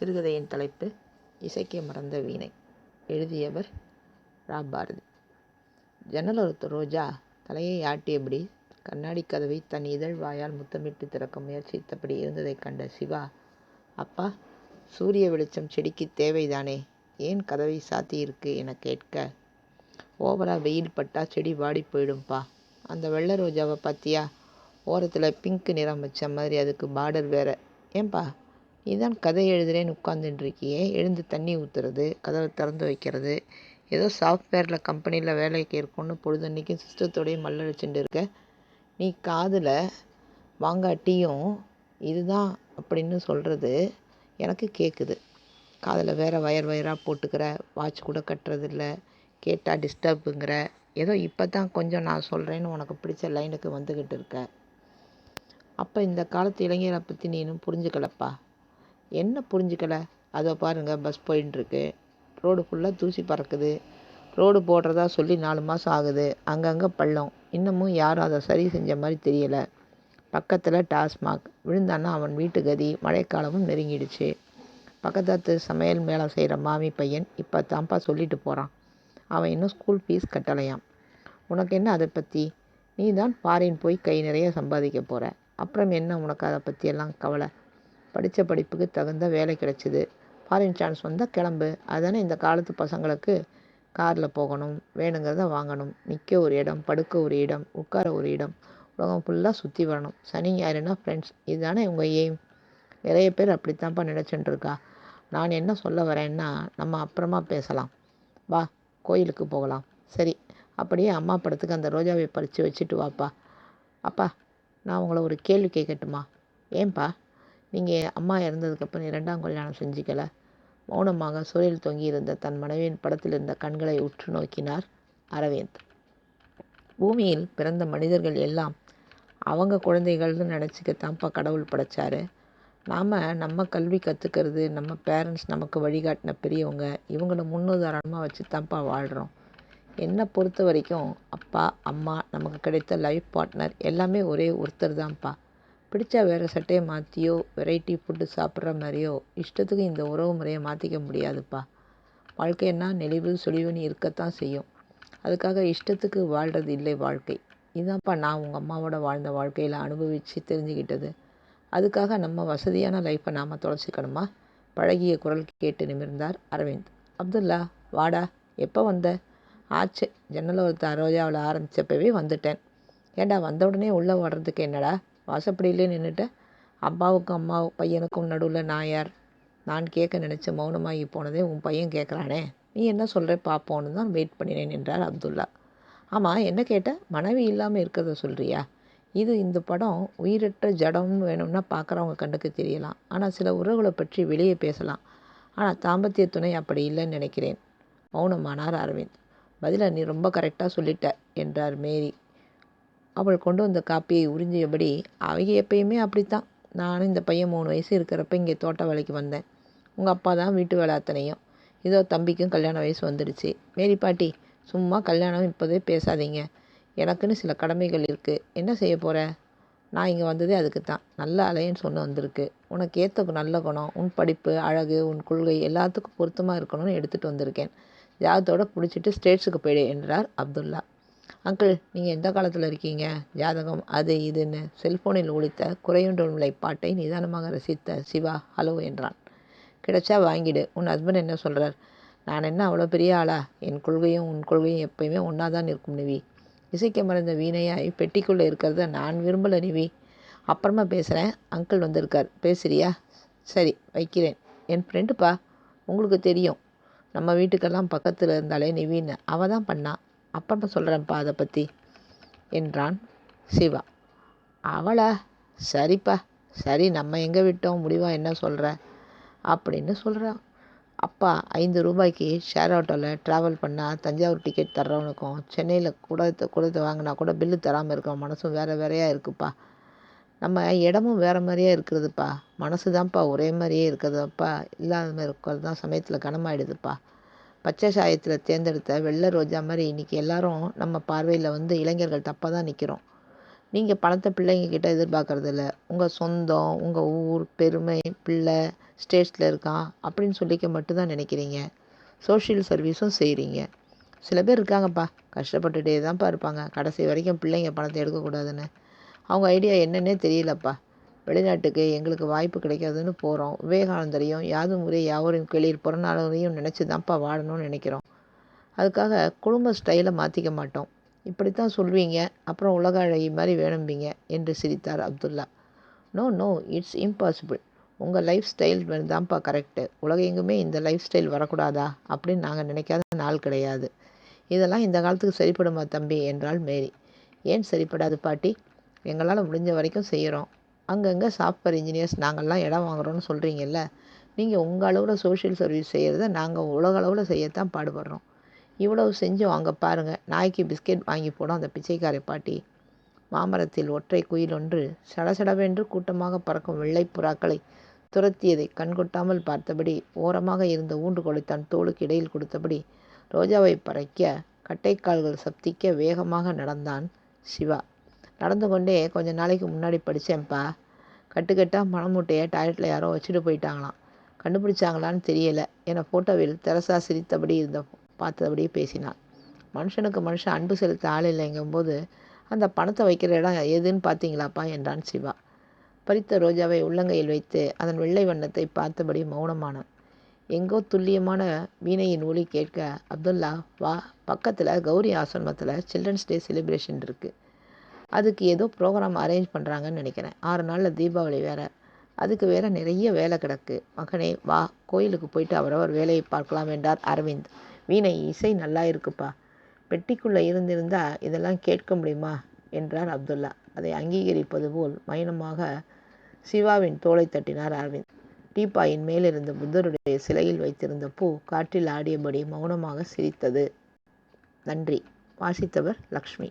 சிறுகதையின் தலைப்பு இசைக்க மறந்த வீணை எழுதியவர் ரா பாரதி ஒருத்த ரோஜா தலையை ஆட்டியபடி கண்ணாடி கதவை தன் இதழ் வாயால் முத்தமிட்டு திறக்க முயற்சித்தபடி இருந்ததைக் கண்ட சிவா அப்பா சூரிய வெளிச்சம் செடிக்கு தேவைதானே? ஏன் கதவை சாத்தியிருக்கு? என கேட்க ஓவரா வெயில் பட்டா செடி வாடி போயிடும்பா. அந்த வெள்ளை ரோஜாவை பார்த்தியா ஓரத்தில் பிங்க் நிறம் வச்ச மாதிரி அதுக்கு பார்டர் வேற. ஏன்பா நீதான் கதை எழுதுறேன்னு உட்காந்துட்டுருக்கியே எழுந்து தண்ணி ஊற்றுறது கதவை திறந்து வைக்கிறது. ஏதோ சாஃப்ட்வேரில் கம்பெனியில் வேலைக்கு இருக்கும்னு பொழுதன்னைக்கும் சிஸ்டத்தோடய மல்லடிச்சுட்டு இருக்க நீ காதில் வாங்காட்டியும் இதுதான் அப்படின்னு சொல்கிறது எனக்கு கேட்குது காதில் வேறு வயர் வயராக போட்டுக்கிற வாட்ச் கூட கட்டுறதில்ல கேட்டால் டிஸ்டர்புங்கிற ஏதோ இப்போ தான் கொஞ்சம் நான் சொல்கிறேன்னு உனக்கு பிடிச்ச லைனுக்கு வந்துக்கிட்டு இருக்க அப்போ இந்த காலத்து இளைஞரை பற்றி நீ இன்னும் புரிஞ்சுக்கலப்பா. என்ன புரிஞ்சுக்கல? அதை பாருங்கள் பஸ் போயின்ட்டுருக்கு ரோடு ஃபுல்லாக தூசி பறக்குது. ரோடு போடுறதா சொல்லி நாலு மாதம் ஆகுது. அங்கங்கே பள்ளம். இன்னமும் யாரும் அதை சரி செஞ்ச மாதிரி தெரியலை. பக்கத்தில் டாஸ்மாக். விழுந்தான்னா அவன் வீட்டு கதி. மழைக்காலமும் நெருங்கிடுச்சு. பக்கத்தாத்து சமையல் மேலே செய்கிற மாமி பையன் இப்போ தான்ப்பா சொல்லிட்டு போகிறான் அவன் இன்னும் ஸ்கூல் ஃபீஸ் கட்டலையாம். உனக்கு என்ன அதை பற்றி நீ தான் ஃபாரின் போய் கை நிறைய சம்பாதிக்க போகிற அப்புறம் என்ன உனக்கு அதை பற்றியெல்லாம் கவலை? படித்த படிப்புக்கு தகுந்த வேலை கிடைச்சிது. ஃபாரின் சான்ஸ் வந்தால் கிளம்பு. அதானே இந்த காலத்து பசங்களுக்கு காரில் போகணும் வேணுங்கிறத வாங்கணும். நிற்க ஒரு இடம் படுக்க ஒரு இடம் உட்கார ஒரு இடம். உலகம் ஃபுல்லாக சுற்றி வரணும். சனி யாருன்னா ஃப்ரெண்ட்ஸ் இதுதானே உங்கள் எய்ம் நிறைய பேர் அப்படித்தான்ப்பா நினச்சிட்டுருக்கா. நான் என்ன சொல்ல வரேன்னா நம்ம அப்புறமா பேசலாம். வா கோயிலுக்கு போகலாம். சரி அப்படியே அம்மா படத்துக்கு அந்த ரோஜாவை பறித்து வச்சுட்டு வாப்பா. அப்பா நான் உங்களை ஒரு கேள்வி கேட்கட்டுமா ஏன்பா? நீங்கள் அம்மா இறந்ததுக்கப்புறம் இரண்டாம் கல்யாணம் செஞ்சுக்கல. மௌனமாக சூழல் தொங்கியிருந்த தன் மனைவியின் படத்தில் இருந்த கண்களை உற்று நோக்கினார் அரவிந்த். பூமியில் பிறந்த மனிதர்கள் எல்லாம் அவங்க குழந்தைகள்னு நினச்சிக்கத்தான்ப்பா கடவுள் படைச்சாரு. நாம் நம்ம கல்வி கற்றுக்கிறது நம்ம பேரண்ட்ஸ் நமக்கு வழிகாட்டின பெரியவங்க இவங்கள முன்னுதாரணமாக வச்சு தான்ப்பா வாழ்கிறோம் என்னை பொறுத்த வரைக்கும் அப்பா அம்மா நமக்கு கிடைத்த லைஃப் பார்ட்னர் எல்லாமே ஒரே ஒருத்தர் தான்ப்பா பிடிச்சா வேறு சட்டையை மாற்றியோ வெரைட்டி ஃபுட்டு சாப்பிட்ற மாதிரியோ இஷ்டத்துக்கு இந்த உறவு முறையை மாற்றிக்க முடியாதுப்பா. வாழ்க்கைன்னா நெளிவு சுழிவுன்னு இருக்கத்தான் செய்யும். அதுக்காக இஷ்டத்துக்கு வாழ்கிறது இல்லை வாழ்க்கை. இதுதான்ப்பா நான் உங்கள் அம்மாவோட வாழ்ந்த வாழ்க்கையில் அனுபவித்து தெரிஞ்சுக்கிட்டது. அதுக்காக நம்ம வசதியான லைஃப்பை நாம் தொலைச்சிக்கணுமா? பழகிய குரல் கேட்டு நிமிர்ந்தார் அரவிந்த். அப்துல்லா வாடா எப்போ வந்த? ஆச்சு ஒருத்தர் ரோஜாவில் ஆரம்பித்தப்பவே வந்துட்டேன். ஏண்டா வந்த உடனே உள்ளே வர்றதுக்கு என்னடா? வாசப்படியிலே நின்றுட்டேன் அப்பாவுக்கும் அம்மா பையனுக்கும் நடுவில் நான் யார்? நான் கேட்க நினச்ச மௌனமாகி போனதே உன் பையன் கேட்குறானே. நீ என்ன சொல்கிற பார்ப்போன்னு தான் வெயிட் பண்ணினேன் என்றார் அப்துல்லா. ஆமாம் என்ன கேட்ட? மனைவி இல்லாமல் இருக்கிறத சொல்கிறியா இது இந்த படம் உயிரற்ற ஜடம்னு வேணும்னா பார்க்குறவங்க கண்ணுக்கு தெரியலாம். ஆனால் சில உறவுகளை பற்றி வெளியே பேசலாம். ஆனால் தாம்பத்திய துணை அப்படி இல்லைன்னு நினைக்கிறேன். மௌனமானார் அரவிந்த். பதிலாக நீ ரொம்ப கரெக்டாக சொல்லிட்ட என்றார் மேரி. அவள் கொண்டு வந்த காப்பியை உறிஞ்சியபடி அவங்க எப்பயுமே அப்படித்தான். நானும் இந்த பையன் மூணு வயசு இருக்கிறப்ப இங்கே தோட்ட வேலைக்கு வந்தேன். உங்கள் அப்பா தான் வீட்டு வேலை அத்தனையும். இதோ தம்பிக்கும் கல்யாண வயசு வந்துடுச்சு மேரி பாட்டி சும்மா கல்யாணம் இப்போதே பேசாதீங்க. எனக்குன்னு சில கடமைகள் இருக்குது என்ன செய்ய போகிற நான் இங்கே வந்ததே அதுக்கு தான் நல்ல அலையன்ஸ் ஒன்று வந்திருக்கு. உனக்கு ஏற்ற நல்ல குணம் உன் படிப்பு அழகு உன் கொள்கை எல்லாத்துக்கும் பொருத்தமாக இருக்கணும்னு எடுத்துகிட்டு வந்திருக்கேன். ஜாதத்தோடு பிடிச்சிட்டு ஸ்டேட்ஸுக்கு போயிடு என்றார் அப்துல்லா. அங்கிள் நீங்கள் எந்த காலத்தில் இருக்கீங்க? ஜாதகம் அது இதுன்னு செல்போனில் ஒழித்த குறையுண்டொன்மை பாட்டை நிதானமாக ரசித்த சிவா ஹலோ என்றான். கிடைச்சா வாங்கிடு. உன் ஹஸ்பண்ட் என்ன சொல்கிறார் நான் என்ன அவ்வளோ பெரிய ஆளா? என் கொள்கையும் உன் கொள்கையும் எப்பயுமே ஒன்றா தான் இருக்கும் நிவி. இசைக்க மறந்த வீணையாய் பெட்டிக்குள்ளே இருக்கிறத நான் விரும்பலை நிவி. அப்புறமா பேசுகிறேன் அங்கிள் வந்திருக்கார். பேசுறியா? சரி வைக்கிறேன். என் ஃப்ரெண்டுப்பா உங்களுக்கு தெரியும். நம்ம வீட்டுக்கெல்லாம் பக்கத்தில் இருந்தாலே நிவின்னு. அவள் தான் பண்ணான் அப்புறமா சொல்கிறேன்ப்பா அதை பற்றி என்றான் சிவா. அவளா? சரிப்பா. சரி நம்ம எங்கே விட்டோம்? முடிவாக என்ன சொல்கிற அப்படின்னு சொல்கிறான் அப்பா ஐந்து ரூபாய்க்கு ஷேர் ஆட்டோவில் ட்ராவல் பண்ணால் தஞ்சாவூர் டிக்கெட் தர்றவனுக்கும் சென்னையில் கூட கொடுத்து வாங்கினா கூட பில்லு தராமல் இருக்க மனசும் வேறு வேறையாக இருக்குப்பா. நம்ம இடமும் வேறு மாதிரியே இருக்கிறதுப்பா மனசு தான்ப்பா ஒரே மாதிரியே இருக்கிறதுப்பா. இல்லாத மாதிரி இருக்கிறது தான் சமயத்தில் கனமாயிடுதுப்பா. பச்சை சாயத்தில் தேர்ந்தெடுத்த வெள்ளை ரோஜா மாதிரி இன்றைக்கி எல்லாரும் நம்ம பார்வையில் வந்து இளைஞர்கள் தப்பாக தான் நிற்கிறோம் நீங்கள் பணத்தை பிள்ளைங்க கிட்டே எதிர்பார்க்குறதில்ல உங்கள் சொந்தம் உங்கள் ஊர் பெருமை பிள்ளை ஸ்டேட்ஸில் இருக்கான் அப்படின்னு சொல்லிக்க மட்டும்தான் நினைக்கிறீங்க. சோஷியல் சர்வீஸும் செய்கிறீங்க சில பேர் இருக்காங்கப்பா. கஷ்டப்பட்டுட்டே தான்ப்பா இருப்பாங்க. கடைசி வரைக்கும் பிள்ளைங்க பணத்தை எடுக்கக்கூடாதுன்னு. அவங்க ஐடியா என்னன்னே தெரியலப்பா. வெளிநாட்டுக்கு எங்களுக்கு வாய்ப்பு கிடைக்காதுன்னு போகிறோம் விவேகானந்தரையும் யாதும் முறை யாவரையும் கேளீர் புறநானூரையும் நினச்சி தான்ப்பா வாழணும்னு நினைக்கிறோம். அதுக்காக குடும்ப ஸ்டைலை மாற்றிக்க மாட்டோம். இப்படித்தான் சொல்வீங்க. அப்புறம் உலக அழகி மாதிரி வேணும்பீங்க என்று சிரித்தார் Abdullah. No no it's impossible உங்கள் லைஃப் ஸ்டைல் தான்ப்பா கரெக்டு உலகெங்குமே இந்த லைஃப் ஸ்டைல் வரக்கூடாதா? அப்படின்னு நாங்கள் நினைக்காத நாள் கிடையாது. இதெல்லாம் இந்த காலத்துக்கு சரிப்படுமா தம்பி? என்றாள் மேரி. ஏன் சரிப்படாது பாட்டி? எங்களால் முடிஞ்ச வரைக்கும் செய்கிறோம் அங்கங்கே சாஃப்ட்வேர் இன்ஜினியர்ஸ் நாங்கள்லாம் இடம் வாங்குகிறோன்னு சொல்கிறீங்கல்ல நீங்கள் உங்கள் அளவில் சோஷியல் சர்வீஸ் செய்கிறத நாங்கள் உலக அளவில் செய்யத்தான் பாடுபடுறோம். இவ்வளவு செஞ்சோம் அங்கே பாருங்கள் நாய்க்கு பிஸ்கெட் வாங்கி போடும் அந்த பிச்சைக்காரை பாட்டி. மாமரத்தில் ஒற்றை குயில் ஒன்று சடசடவென்று கூட்டமாக பறக்கும் வெள்ளை புறாக்களை துரத்தியதை கண்கொட்டாமல் பார்த்தபடி ஓரமாக இருந்த ஊன்றுகோலை தன் தோளுக்கு இடையில் கொடுத்தபடி ரோஜாவை பறைக்க கட்டைக்கால்கள் சப்திக்க வேகமாக நடந்தான் சிவா. நடந்து கொண்டே கொஞ்ச நாளைக்கு முன்னாடி படித்தேன்ப்பா கட்டுக்கட்டாக மணமூட்டையை டாய்லெட்டில் யாரோ வச்சுட்டு போயிட்டாங்களாம். கண்டுபிடிச்சாங்களான்னு தெரியலை. என ஃபோட்டோவில் தெரசா சிரித்தபடி இருந்த பார்த்தபடி பேசினான் மனுஷனுக்கு மனுஷன் அன்பு செலுத்த ஆள் இல்லைங்கும்போது அந்த பணத்தை வைக்கிற இடம் எதுன்னு பார்த்தீங்களாப்பா என்றான் சிவா. பறித்த ரோஜாவை உள்ளங்கையில் வைத்து அதன் வெள்ளை வண்ணத்தை பார்த்தபடி மௌனமானான். எங்கோ துல்லியமான வீணையின் ஒளி கேட்க அப்துல்லா வா பக்கத்தில் கௌரி ஆசிரமத்தில் சில்ட்ரன்ஸ் டே செலிப்ரேஷன் இருக்குது அதுக்கு ஏதோ ப்ரோக்ராம் அரேஞ்ச் பண்ணுறாங்கன்னு நினைக்கிறேன். ஆறு நாளில் தீபாவளி வேறு. அதுக்கு வேறு நிறைய வேலை கிடக்கு. மகனே வா கோயிலுக்கு போயிட்டு அவரவர் வேலையை பார்க்கலாம் என்றார் அரவிந்த். வீணை இசை நல்லா இருக்குப்பா. பெட்டிக்குள்ளே இருந்திருந்தா இதெல்லாம் கேட்க முடியுமா? என்றார் அப்துல்லா. அதை அங்கீகரிப்பது போல் மயனமாக சிவாவின் தோலை தட்டினார் அரவிந்த். டீப்பாயின் மேலிருந்த புத்தருடைய சிலையில் வைத்திருந்த பூ காற்றில் ஆடியபடி மௌனமாக சிரித்தது. நன்றி. வாசித்தவர் லக்ஷ்மி.